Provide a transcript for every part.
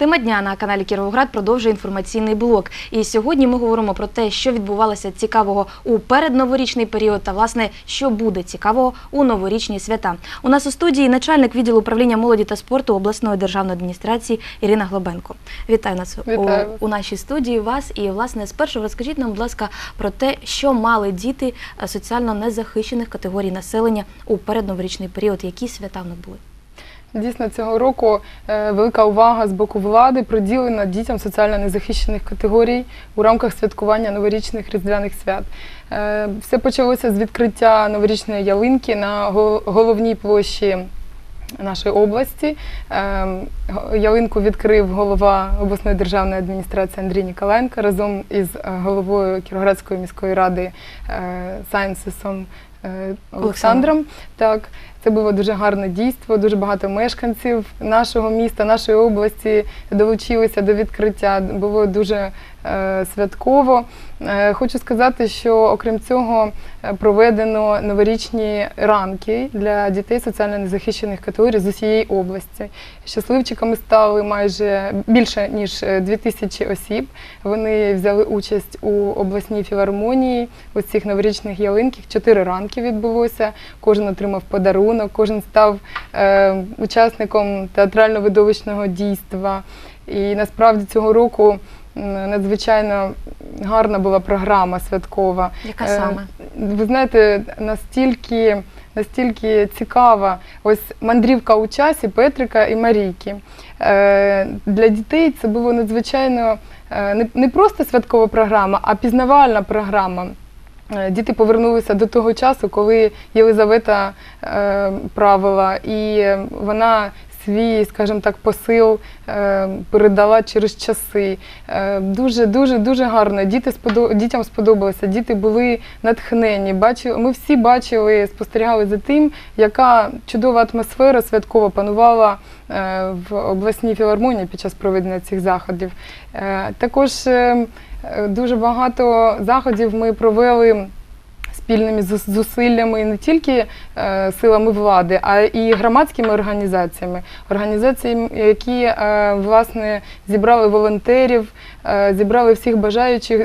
Тема дня на каналі Кіровоград продовжує інформаційний блок. І сьогодні ми говоримо про те, що відбувалося цікавого у передноворічний період та власне що буде цікавого у новорічні свята. У нас у студії начальник відділу управління молоді та спорту обласної державної адміністрації Ірина Глобенко. Вітаю нас у, Вітаю вас. у нашій студії. Вас і власне спершу розкажіть нам, будь ласка, про те, що мали діти е, соціально незахищених категорій населення у передноворічний період. Які свята в них були? Дійсно, цього року е, велика увага з боку влади приділена дітям соціально незахищених категорій у рамках святкування новорічних різдвяних свят. Е, Все почалося з відкриття новорічної ялинки на головній площі нашої області. Е, Ялинку відкрив голова обласної державної адміністрації Андрій Ніколенко разом із головою Кіровоградської міської ради Сайнсисом е, Олександром. Так, це було дуже гарне дійство. Дуже багато мешканців нашого міста, нашої області долучилися до відкриття. Було дуже е, святково. Е, хочу сказати, що окрім цього е, проведено новорічні ранки для дітей соціально незахищених категорій з усієї області. Щасливчиками стали майже більше ніж е, 2000 осіб. Вони взяли участь у обласній філармонії у цих новорічних ялинках. Чотири ранки відбулося. Кожен отримав подарунок, кожен став е, учасником театрально-видовищного дійства. І насправді цього року надзвичайно гарна була програма святкова. Яка Е, саме? Ви знаєте, настільки, настільки цікава ось мандрівка у часі Петрика і Марійки. Е, Для дітей це було надзвичайно е, не, не просто святкова програма, а пізнавальна програма. Е, Діти повернулися до того часу, коли Єлизавета е, правила, і е, вона свій, скажімо так, посил е, передала через часи. Е, дуже, дуже, дуже гарно. Діти сподо... Дітям сподобалося, діти були натхнені. Бачили, ми всі бачили, спостерігали за тим, яка чудова атмосфера святкова панувала е, в обласній філармонії під час проведення цих заходів. Також е, е, дуже багато заходів ми провели спільними зус- зусиллями не тільки е, силами влади, а і громадськими організаціями, організаціями, які е, власне зібрали волонтерів, е, зібрали всіх бажаючих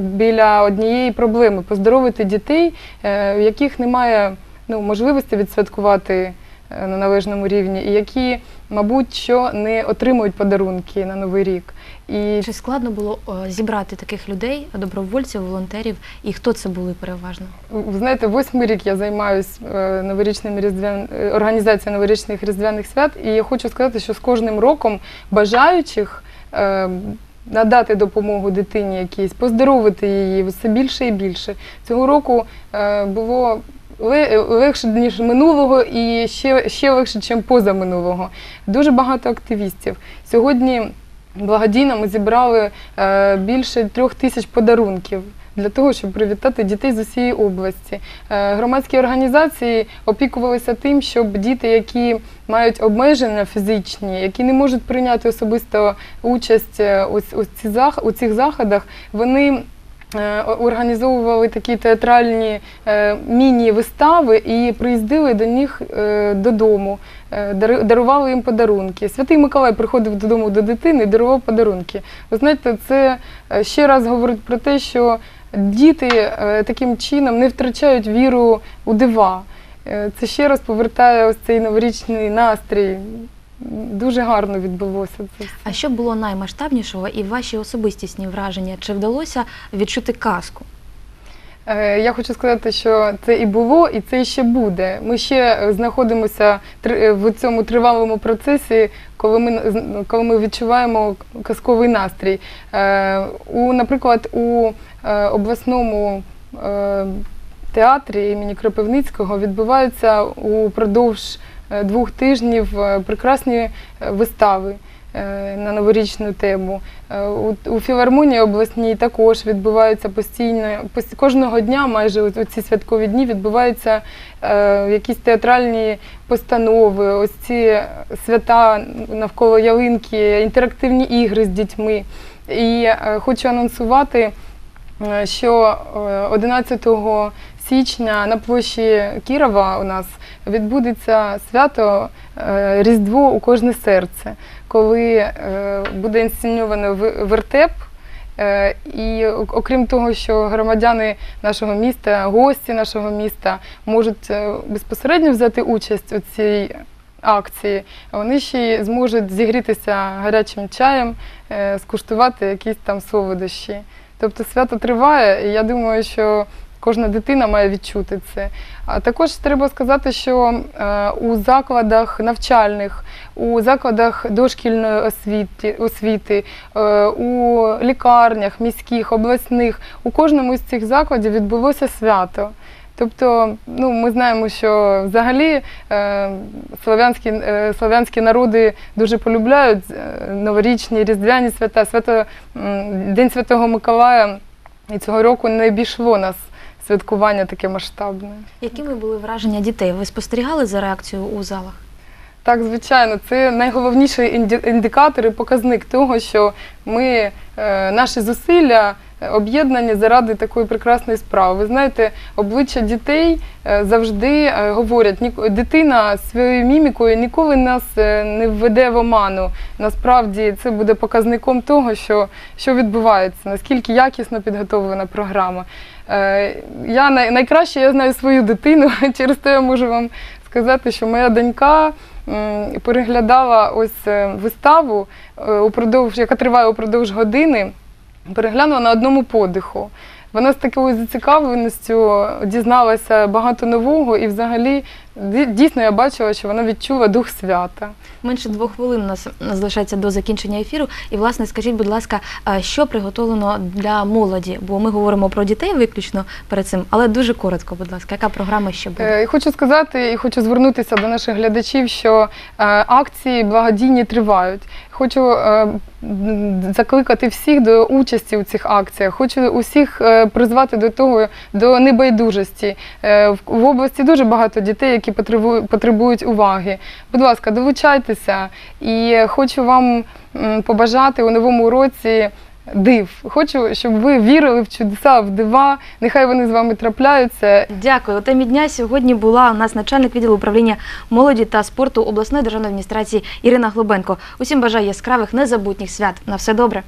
біля однієї проблеми поздоровити дітей, в яких немає ну, можливості відсвяткувати на належному рівні, і які, мабуть, що не отримують подарунки на новий рік. І Чи складно було е, зібрати таких людей, добровольців, волонтерів, і хто це були переважно? Ви знаєте, восьмий рік я займаюся новорічними різдвян... е, організацією новорічних різдвяних свят, і я хочу сказати, що з кожним роком бажаючих е, надати допомогу дитині якійсь, поздоровити її все більше і більше. Цього року е, було легше ніж минулого, і ще, ще легше, ніж позаминулого. Дуже багато активістів. Сьогодні благодійно ми зібрали е, більше трьох тисяч подарунків для того, щоб привітати дітей з усієї області. Е, Громадські організації опікувалися тим, щоб діти, які мають обмеження фізичні, які не можуть прийняти особисто участь е, у, цих заходах, вони організовували такі театральні е, міні-вистави і приїздили до них е, додому, е, дарували їм подарунки. Святий Миколай приходив додому до дитини і дарував подарунки. Ви знаєте, це е, ще раз говорить про те, що діти е, таким чином не втрачають віру у дива. Е, Це ще раз повертає ось цей новорічний настрій дуже гарно відбулося це все. А що було наймасштабнішого і ваші особистісні враження? Чи вдалося відчути казку? Е, Я хочу сказати, що це і було, і це ще буде. Ми ще е, знаходимося е, в цьому тривалому процесі, коли ми коли ми відчуваємо казковий настрій. Е, У, наприклад, у обласному е, театрі імені Кропивницького відбуваються упродовж двох тижнів е, прекрасні е, вистави е, на новорічну тему. Е, У, філармонії обласній також відбуваються постійно, пос- кожного дня, майже у, ці святкові дні відбуваються е, якісь театральні постанови, ось ці свята навколо ялинки, інтерактивні ігри з дітьми. І е, хочу анонсувати, е, що е, 11 січня на площі Кірова у нас відбудеться свято е, Різдво у кожне серце, коли е, буде інсценьовано вертеп. Е, І окрім того, що громадяни нашого міста, гості нашого міста можуть е, безпосередньо взяти участь у цій акції, вони ще й зможуть зігрітися гарячим чаєм, е, скуштувати якісь там солодощі. Тобто свято триває, і я думаю, що кожна дитина має відчути це. А також треба сказати, що е, у закладах навчальних, у закладах дошкільної освіти, освіти, е, у лікарнях міських, обласних, у кожному з цих закладів відбулося свято. Тобто, ну, ми знаємо, що взагалі е, славянські, е, славянські народи дуже полюбляють е, новорічні, різдвяні свята, свято, День Святого Миколая. І цього року не обійшло нас святкування таке масштабне. Якими були враження дітей? Ви спостерігали за реакцією у залах? Так, звичайно, це найголовніший індикатор і показник того, що ми, е, наші зусилля об'єднані заради такої прекрасної справи. Ви знаєте, обличчя дітей е, завжди е, говорять, «Ні- дитина своєю мімікою ніколи нас е, не введе в оману. Насправді це буде показником того, що, що відбувається, наскільки якісно підготовлена програма. Я найкраще я знаю свою дитину, через те я можу вам сказати, що моя донька переглядала ось виставу, упродовж, яка триває упродовж години, переглянула на одному подиху. Вона з такою зацікавленістю дізналася багато нового, і взагалі дійсно я бачила, що вона відчула дух свята. Менше двох хвилин у нас залишається до закінчення ефіру. І, власне, скажіть, будь ласка, що приготовлено для молоді? Бо ми говоримо про дітей виключно перед цим, але дуже коротко, будь ласка, яка програма ще буде? Е, хочу сказати, і хочу звернутися до наших глядачів, що е, акції благодійні тривають. Хочу е, закликати всіх до участі у цих акціях. Хочу усіх е, призвати до того, до небайдужості. Е, В області дуже багато дітей, які потребують уваги. Будь ласка, долучайтеся і хочу вам побажати у новому році. Див, хочу, щоб ви вірили в чудеса, в дива. Нехай вони з вами трапляються, Дякую. У темі дня сьогодні була у нас начальник відділу управління молоді та спорту обласної державної адміністрації Ірина Глобенко. Усім бажаю яскравих незабутніх свят. На все добре.